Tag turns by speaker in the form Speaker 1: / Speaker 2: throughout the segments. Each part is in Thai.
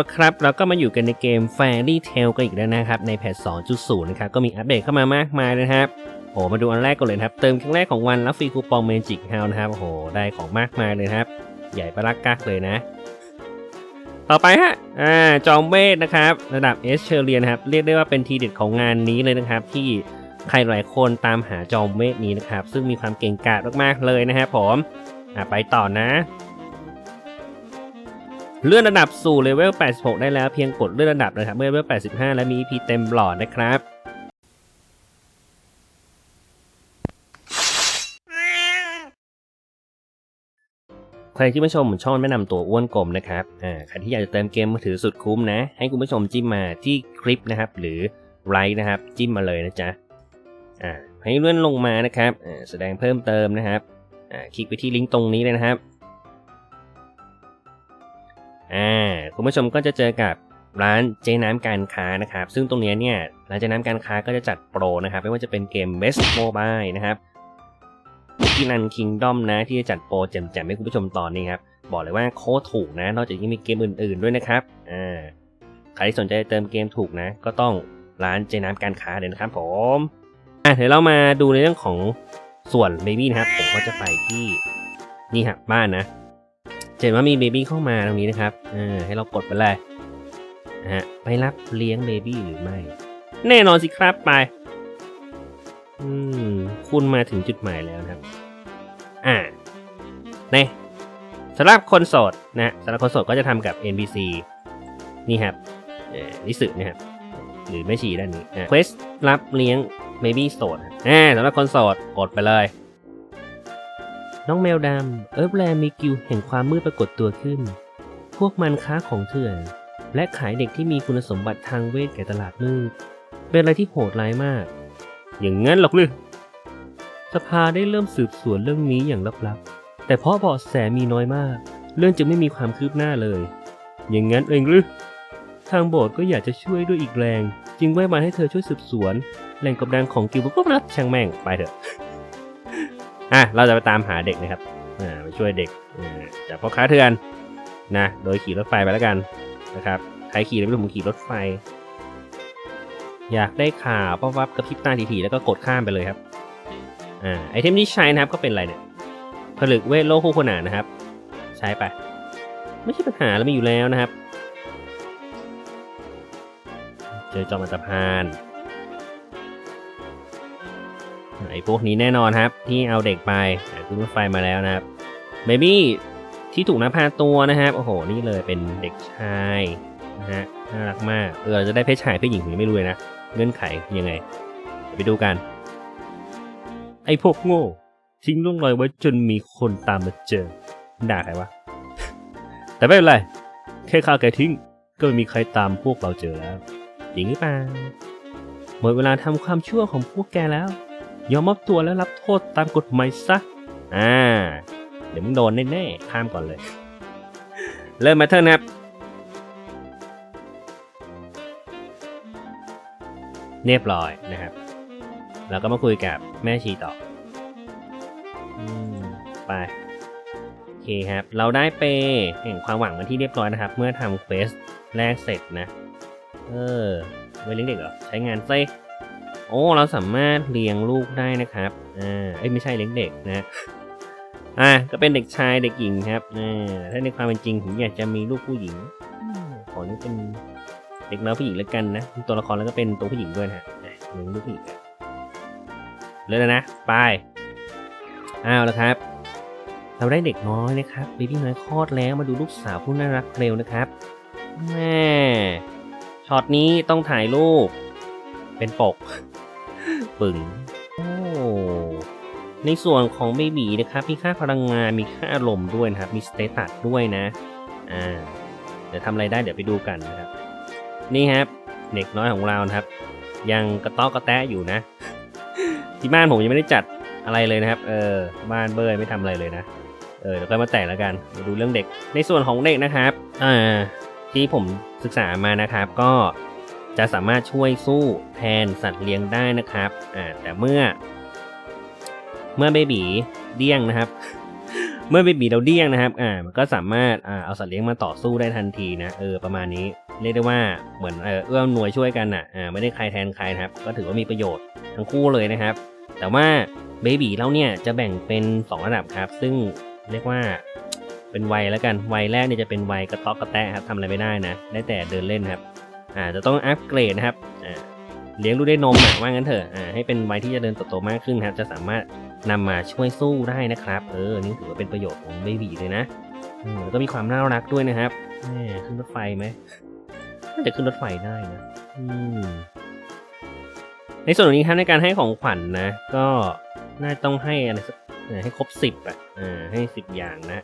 Speaker 1: ละครับ เราก็มาอยู่กันในเกม Fairy Tail กันอีกแล้วนะครับ ในแพท 2.0 นะครับ ก็มีอัปเดตเข้ามามากมายเลยนะครับโอ้มาดูอันแรกก่อนเลยครับ เติมครั้งแรกของวันแล้วฟรีคูปอง Magic House นะครับ โอ้โห ได้ของมากมายเลยครับ ใหญ่ประลักกักเลยนะ ต่อไปฮะ อ่า จอมเวทนะครับ ระดับเอสเชอร์เรียนครับ เรียกได้ว่าเป็นทีเด็ดของงานนี้เลยนะครับ ที่ใครหลายคนตามหาจอมเวทนี้นะครับ ซึ่งมีความเก่งกาจมากๆเลยนะครับผม อ่าไปต่อนะ เลื่อนระดับสู่เลเวล 86 ได้แล้วเพียงกดเลื่อนระดับนะครับ เมื่อเลเวล 85 และมี EP เต็มหลอดนะครับ ใครที่ไม่ชมผมช่องแนะนำตัวอ้วนกลมนะครับ อ่า ใครที่อยากจะเติมเกมมือถือสุดคุ้มนะ ให้คุณผู้ชมจิ้มมาที่คลิปนะครับ หรือไลค์นะครับ จิ้มมาเลยนะจ๊ะ อ่า ให้เลื่อนลงมานะครับ อ่า แสดงเพิ่มเติมนะครับ อ่า คลิกไปที่ลิงก์ตรงนี้เลยนะครับ อ่าคุณผู้ชมก็จะเจอกับร้านเจน้ำการค้านะครับ ซึ่งตรงนี้เนี่ยร้านเจน้ำการค้าก็จะจัดโปรนะครับ ไม่ว่าจะเป็นเกม Best Mobile นะครับที่นันคิงดอมนะที่จะจัดโปรแจมๆให้คุณผู้ชมตอนนี้ครับ บอกเลยว่าโคตรถูกนะ นอกจากนี้มีเกมอื่นๆด้วยนะครับอ่าใครที่สนใจเติมเกมถูกนะ ก็ต้องร้านเจน้ำการค้าเลยนะครับผมอะเดี๋ยวเรามาดูในเรื่องของส่วนเบบี้นะครับ ผมก็จะไปที่นี่ครับบ้านนะ ห็นว่ามีเบบี้เข้ามาตรงนี้นะครับอให้เรากดไปเลยนะฮะไปรับเลี้ยงเบบี้หรือไม่ แน่นอนสิครับไป อืม คุณมาถึงจุดหมายแล้วนะครับ อ่าเนี่ยสำหรับคนโสดนะสำหรับคนโสดก็จะทำกับ NPC นี่ครับเอ่อนิสึนะครับหรือไม่ชีด้านนี้เควสรับเลี้ยงเบบี้โสดอ่าสำหรับคนโสดกดไปเลย น้องแมวดำ เอิร์ฟแลมีกิลแห่งความมืดปรากฏตัวขึ้น พวกมันค้าของเถื่อน และขายเด็กที่มีคุณสมบัติทางเวทแก่ตลาดมืด เป็นอะไรที่โหดร้ายมาก อย่างงั้นหรอกหรือสภาได้เริ่มสืบสวนเรื่องนี้อย่างลับๆ แต่เพราะเบาะแสมีน้อยมาก เรื่องจึงไม่มีความคืบหน้าเลย อย่างงั้นเองหรือ ทางโบสถ์ก็อยากจะช่วยด้วยอีกแรง จึงไว้มาให้เธอช่วยสืบสวน แหล่งกบดานของกิลด์ก็รับช่างแม่งไปเถอะ อะเราจะไปตามหาเด็กนะครับอ่าไปช่วยเด็กอ่าจากพ่อค้าเถื่อนนะโดยขี่รถไฟไปแล้วกันนะครับใครขี่ไม่รู้ผมขี่รถไฟ อยากได้ข่าวปั๊บปั๊บกระพริบตาทีๆแล้วก็กดข้ามไปเลยครับอ่าไอเทมที่ใช้นะครับก็เป็นอะไรเนี่ยผลึกเวทโลกคู่ขนานนะครับ ใช้ไป ไม่ใช่ปัญหาแล้วมีอยู่แล้วนะครับ เจอจอมอันตรพาน ไอ้พวกนี้แน่นอนครับ ที่เอาเด็กไปขึ้นรถไฟมาแล้วนะครับเบบี้ที่ถูกนับพาตัวนะครับโอ้โหนี่เลยเป็นเด็กชายนะฮะน่ารักมากเออจะได้เพศชายเพศหญิงผมไม่รู้เลยนะเงื่อนไขยังไงไปดูกัน ไอ้พวกโง่ ทิ้งล่องรอยไว้จนมีคนตามมาเจอด่าใครวะแต่ไม่เป็นไรแค่ข้าแกทิ้งก็ไม่มีใครตามพวกเราเจอแล้วจริงหรือเปล่าหมดเวลาทำความชั่วของพวกแกแล้ว ยอมมอบตัวแล้วรับโทษตามกฎหมายซะ อ่า เดี๋ยวมึงโดนแน่ๆ ข้ามก่อนเลย เริ่มมาเถอะนะครับ เรียบร้อยนะครับ แล้วก็มาคุยกับแม่ชีต่อไปโอเคครับ เราได้เปแห่งความหวังมาที่เรียบร้อยนะครับ เมื่อทำเควสแรกเสร็จนะ เออไว้เลี้ยงเด็กเหรอ ใช้งานไส้ โอ้เราสามารถเลี้ยงลูกได้นะครับอ่าเอ้ยไม่ใช่เลี้ยงเด็กนะอ่าก็เป็นเด็กชายเด็กหญิงครับอ่าถ้าในความเป็นจริงผมอยากจะมีลูกผู้หญิงอขอนี่เป็นเด็กน้อยผู้หญิงแล้วกันนะตัวละครแล้วก็เป็นตัวผู้หญิงด้วยนะฮะอ่งลูกผู้หญิงเลยนะไปอ้าวแล้วครับ เราได้เด็กน้อยนะครับเบบี้น้อยคลอดแล้วมาดูลูกสาวผู้น่ารักเร็วนะครับแม่ช็อตนี้ต้องถ่ายรูปเป็นปก ปึ่งโอ้ในส่วนของเบบีนะครับมีค่าพลังงานมีค่าอารมณ์ด้วยนะครับ มีสเตตัสด้วยนะอ่าเดี๋ยวทำอะไรได้เดี๋ยวไปดูกันนะครับ นี่ครับเด็กน้อยของเรานะครับ ยังกระต๊อกกระแตะอยู่นะ ที่บ้านผมยังไม่ได้จัดอะไรเลยนะครับ เออบ้านเบอร์ไม่ทำอะไรเลยนะเออเดี๋ยวค่อยมาแต่งแล้วกันมาดูเรื่องเด็ก ในส่วนของเด็กนะครับอ่าที่ผมศึกษามานะครับ ก็ จะสามารถช่วยสู้แทนสัตว์เลี้ยงได้นะครับอ่าแต่เมื่อ เมื่อเบบีเดี้ยงนะครับ เมื่อเบบีเราเดี้ยงนะครับอ่ามันก็สามารถอ่าเอาสัตว์เลี้ยงมาต่อสู้ได้ทันทีนะเออประมาณนี้เรียกได้ว่าเหมือนเออเอื้อมหน่วยช่วยกันอะอ่าไม่ได้ใครแทนใครนะครับ ก็ถือว่ามีประโยชน์ทั้งคู่เลยนะครับ แต่ว่าเบบีเราเนี่ยจะแบ่งเป็น 2 ระดับครับ ซึ่งเรียกว่าเป็นวัยแล้วกันวัยแรกเนี่ยจะเป็นวัยกระต๊อกกระแตะครับทำอะไรไม่ได้นะได้แต่เดินเล่นครับ อ่าจะต้องอัปเกรดนะครับอ่าเลี้ยงลูกด้วยนมอะว่างั้นเถอะอ่าให้เป็นวัยที่จะเดินเติบโตมากขึ้นครับ จะสามารถนำมาช่วยสู้ได้นะครับ เออนี่ถือว่าเป็นประโยชน์ของเบบีเลยนะอืมแล้วก็มีความน่ารักด้วยนะครับแหมขึ้นรถไฟไหมน่าจะขึ้นรถไฟได้นะอืมในส่วนนี้ครับในการให้ของขวัญนะก็น่าจะต้องให้อะไรสักให้ครบสิบอะอ่าให้สิบอย่างนะ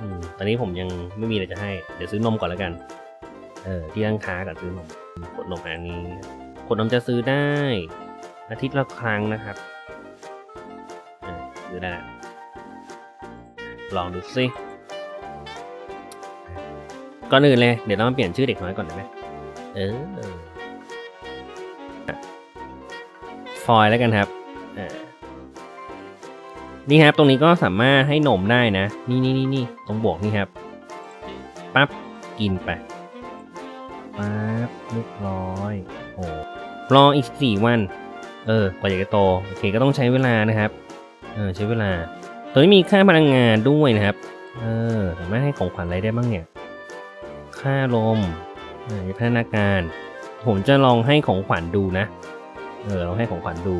Speaker 1: อืมตอนนี้ผมยังไม่มีอะไรจะให้ เดี๋ยวซื้อนมก่อนแล้วกัน เออที่ร้านค้ากับซื้อนมขวดนมอันนี้ขวดนมจะซื้อได้ อาทิตย์ละครั้งนะครับเออซื้อได้ละลองดูสิก่อนอื่นเลย เดี๋ยวเรามาเปลี่ยนชื่อเด็กน้อยก่อนได้ไหมเออฟอยล์แล้วกันครับนี่ครับ ตรงนี้ก็สามารถให้นมได้นะ นี่นี่นี่นี่ตรงบวกนี่ครับ ปั๊บ กินไป ปั๊บเรียบร้อยโอ้รออีกสี่วัน เออกว่าจะโตโอเคก็ต้องใช้เวลานะครับ เออใช้เวลา ตัวนี้มีค่าพลังงานด้วยนะครับ เออสามารถให้ของขวัญอะไรได้บ้างเนี่ย ค่าลมเออพัฒนาการ ผมจะลองให้ของขวัญดูนะ เออลองให้ของขวัญดู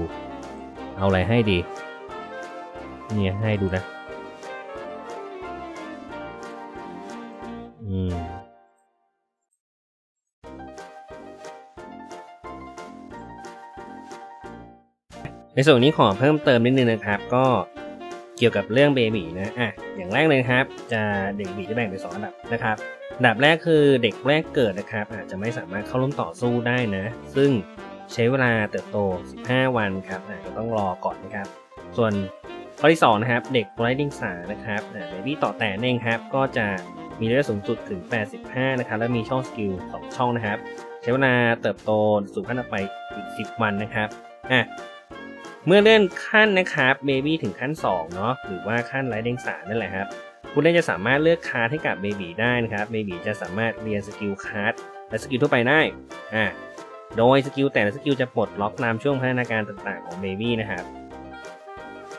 Speaker 1: เอาอะไรให้ดีเนี่ยให้ดูนะ ในส่วนนี้ขอเพิ่มเติมนิดนึงนะครับ ก็เกี่ยวกับเรื่องเบบีนะอะอย่างแรกเลยครับ จะเด็กบีจะแบ่งเป็นสองอันดับนะครับอันดับแรกคือเด็กแรกเกิดนะครับ อาจจะไม่สามารถเข้าร่วมต่อสู้ได้นะ ซึ่งใช้เวลาเติบโต 15 วันครับอาจจะต้องรอก่อนนะครับ ส่วนข้อที่2นะครับ เด็กไร้เดิงสานะครับเบบี้ต่อแต่เองครับ ก็จะมีเลือดสูงสุดถึง 85 นะครับ และมีช่องสกิล 2 ช่องนะครับ ใช้เวลาเติบโตสู่ขั้นต่อไปอีก 10 วันนะครับ อะ เมื่อเลื่อนขั้นนะครับเบบี้ถึงขั้น2เนาะหรือว่าขั้นไร้เดียงสานั่นแหละครับผู้เล่นจะสามารถเลือกคาร์ดให้กับเบบีได้นะครับเบบีจะสามารถเรียนสกิลคาร์ดและสกิลทั่วไปได้อ่าโดยสกิลแต่ละสกิลจะปลดล็อกตามช่วงพัฒนาการต่างๆของเบบี้นะครับ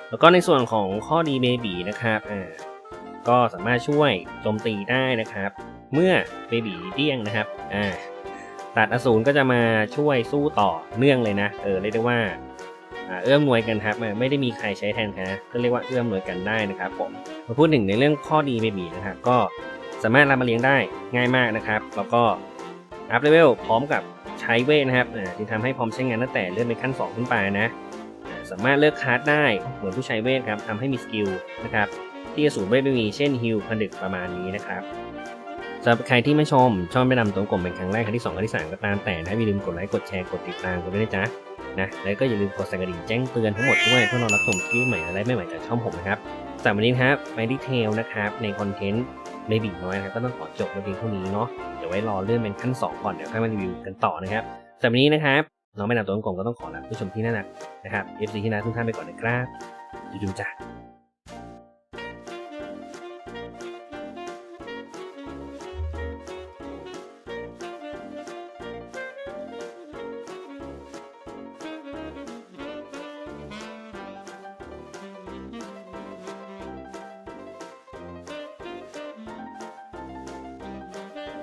Speaker 1: แล้วก็ในส่วนของข้อดีเบบีนะครับอ่าก็สามารถช่วยโจมตีได้นะครับ เมื่อเบบีเดี้ยงนะครับอ่าตัดอสูรก็จะมาช่วยสู้ต่อเนื่องเลยนะเออเรียกได้ว่าอ่า เอื้อมหน่วยกันครับไม่ได้มีใครใช้แทนนะก็เรียกว่าเอื้อมหน่วยกันได้นะครับผมมาพูดถึงในเรื่องข้อดีเบบีนะครับก็สามารถรับมาเลี้ยงได้ง่ายมากนะครับ แล้วก็อัพเลเวลพร้อมกับใช้เวทนะครับที่ทำให้พร้อมใช้งานตั้งแต่เลื่อนเป็นขั้น 2 ขึ้นไปนะสามารถเลือกคาร์ดได้เหมือนผู้ใช้เวทครับทำให้มีสกิลนะครับที่จะสูงเวทไม่มีเช่นฮิลผนึกประมาณนี้นะครับ สำหรับใครที่ไม่ชมชอบไม่นำตัวกลมเป็นครั้งแรกครั้งที่สองครั้งที่สามก็ตามแต่นะอย่าลืมกดไลค์กดแชร์กดติดตามกันด้วยนะจ๊ะนะแล้วก็อย่าลืมกดสั่นกระดิ่งแจ้งเตือนทั้งหมดด้วยเพื่อรอรับชมคลิปใหม่อะไรใหม่ๆจากช่องผมนะครับสำหรับวันนี้ครับไปดีเทลนะครับในคอนเทนต์ในบีน้อยนะครับก็ต้องขอจบในเพียงเท่านี้เนาะเดี๋ยวไว้รอเลื่อนเป็นขั้น 2 ก่อนเดี๋ยวค่อยมารีวิวกันต่อนะครับสำหรับวันนี้นะครับน้องไม่นำตัวกลมก็ต้องขอลาผู้ชมที่น่ารักนะครับ FC ที่น่าทุกท่านไปก่อนนะครับจุ๊บจ้า